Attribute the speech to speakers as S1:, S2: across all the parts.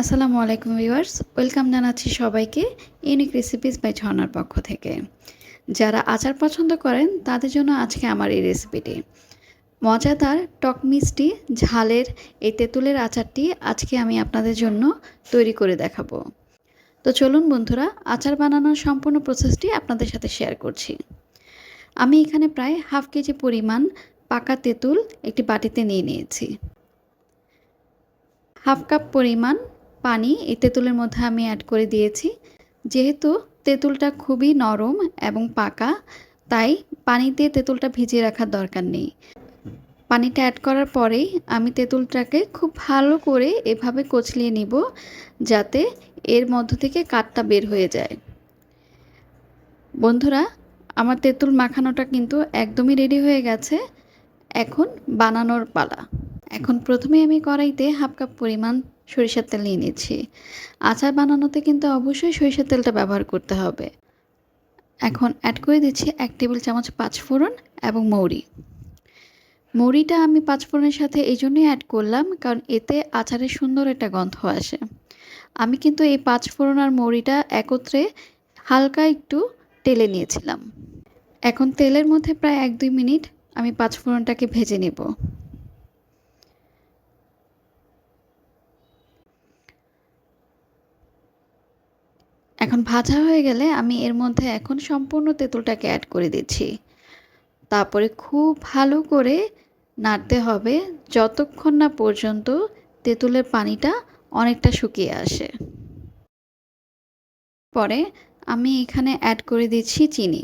S1: আসসালামু আলাইকুম viewers, welcome জানাচ্ছি সবাইকে ইউনিক রেসিপিস বাই ঝর্নার পক্ষ থেকে। যারা আচার পছন্দ করেন, তাদের জন্য আজকে আমার এই রেসিপিটি। মজাদার টক মিষ্টি ঝালের এই তেঁতুলের আচারটি আজকে আমি আপনাদের জন্য তৈরি করে দেখাবো। তো চলুন বন্ধুরা, আচার বানানোর সম্পূর্ণ প্রসেসটি আপনাদের সাথে শেয়ার করছি। আমি এখানে প্রায় হাফ কেজি পরিমাণ পাকা তেঁতুল একটি বাটিতে নিয়ে নিয়েছি। হাফ কাপ পরিমাণ পানি এই তেঁতুলের মধ্যে আমি অ্যাড করে দিয়েছি। যেহেতু তেঁতুলটা খুবই নরম এবং পাকা, তাই পানিতে তেঁতুলটা ভিজিয়ে রাখার দরকার নেই। পানিটা অ্যাড করার পরেই আমি তেঁতুলটাকে খুব ভালো করে এভাবে কচলিয়ে নিব যাতে এর মধ্য থেকে কাঠটা বের হয়ে যায়। বন্ধুরা, আমার তেঁতুল মাখানোটা কিন্তু একদমই রেডি হয়ে গেছে। এখন বানানোর পালা। এখন প্রথমে আমি কড়াইতে হাফ কাপ পরিমাণ সরিষার তেল নিয়ে নিচ্ছি। আচার বানানোতে কিন্তু অবশ্যই সরিষার তেলটা ব্যবহার করতে হবে। এখন অ্যাড করে দিচ্ছি এক টেবিল চামচ পাঁচফোড়ন এবং মৌরি। মৌরিটা আমি পাঁচফোড়নের সাথে এই জন্যই অ্যাড করলাম কারণ এতে আচারের সুন্দর একটা গন্ধ আসে। আমি কিন্তু এই পাঁচফোড়ন আর মৌরিটা একত্রে হালকা একটু টেলে নিয়েছিলাম। এখন তেলের মধ্যে প্রায় এক দুই মিনিট আমি পাঁচফোড়নটাকে ভেজে নেব। এখন ভাজা হয়ে গেলে আমি এর মধ্যে এখন সম্পূর্ণ তেঁতুলটাকে অ্যাড করে দিচ্ছি। তারপরে খুব ভালো করে নাড়তে হবে যতক্ষণ না পর্যন্ত তেঁতুলের পানিটা অনেকটা শুকিয়ে আসে। পরে আমি এখানে অ্যাড করে দিচ্ছি চিনি।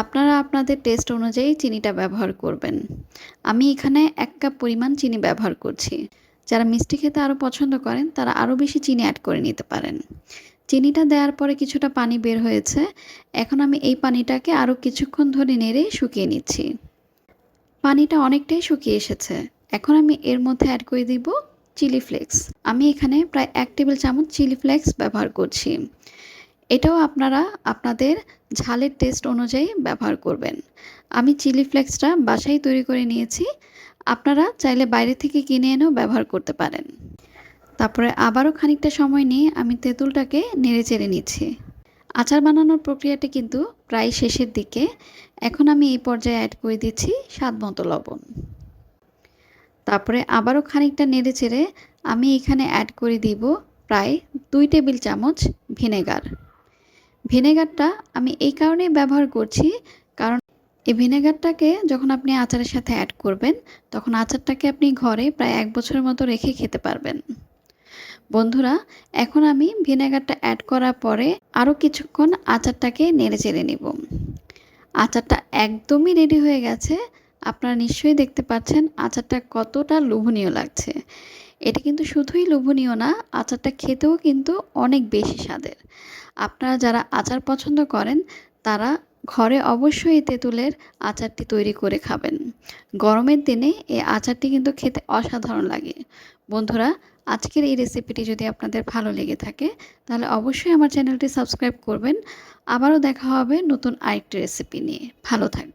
S1: আপনারা আপনাদের টেস্ট অনুযায়ী চিনিটা ব্যবহার করবেন। আমি এখানে এক কাপ পরিমাণ চিনি ব্যবহার করছি। যারা মিষ্টি খেতে আরও পছন্দ করেন তারা আরও বেশি চিনি অ্যাড করে নিতে পারেন। চিনিটা দেওয়ার পরে কিছুটা পানি বের হয়েছে। এখন আমি এই পানিটাকে আরও কিছুক্ষণ ধরে নেড়ে শুকিয়ে নিচ্ছি। পানিটা অনেকটাই শুকিয়ে এসেছে। এখন আমি এর মধ্যে অ্যাড করে দিব চিলি ফ্লেক্স আমি এখানে প্রায় এক টেবিল চামচ চিলি ফ্লেক্স ব্যবহার করছি। এটাও আপনারা আপনাদের ঝালের টেস্ট অনুযায়ী ব্যবহার করবেন। আমি চিলি ফ্লেক্সটা বাসায় তৈরি করে নিয়েছি। আপনারা চাইলে বাইরে থেকে কিনে এনেও ব্যবহার করতে পারেন। তারপরে আবারও খানিকটা সময় নিয়ে আমি তেঁতুলটাকে নেড়ে চেড়ে নিচ্ছি। আচার বানানোর প্রক্রিয়াটি কিন্তু প্রায় শেষের দিকে। এখন আমি এই পর্যায়ে অ্যাড করে দিচ্ছি স্বাদ মতো লবণ। তারপরে আবারও খানিকটা নেড়ে চেড়ে আমি এখানে অ্যাড করে দিব প্রায় দুই টেবিল চামচ ভিনেগার। ভিনেগারটা আমি এই কারণেই ব্যবহার করছি কারণ এই ভিনেগারটাকে যখন আপনি আচারের সাথে অ্যাড করবেন, তখন আচারটাকে আপনি ঘরে প্রায় এক বছরের মতো রেখে খেতে পারবেন। বন্ধুরা, এখন আমি ভিনেগারটা অ্যাড করার পরে আরও কিছুক্ষণ আচারটাকে নেড়ে চেড়ে নেব। আচারটা একদমই রেডি হয়ে গেছে। আপনারা নিশ্চয়ই দেখতে পাচ্ছেন আচারটা কতটা লোভনীয় লাগছে। এটা কিন্তু শুধুই লোভনীয় না, আচারটা খেতেও কিন্তু অনেক বেশি স্বাদের। আপনারা যারা আচার পছন্দ করেন, তারা ঘরে অবশ্যই তেঁতুলের আচারটি তৈরি করে খাবেন। গরমের দিনে এই আচারটি কিন্তু খেতে অসাধারণ লাগে। বন্ধুরা আজকের এই রেসিপিটি যদি আপনাদের ভালো লেগে থাকে, তাহলে অবশ্যই আমার চ্যানেলটি সাবস্ক্রাইব করবেন। আবারও দেখা হবে নতুন আরেকটি রেসিপি নিয়ে। ভালো থাকবেন।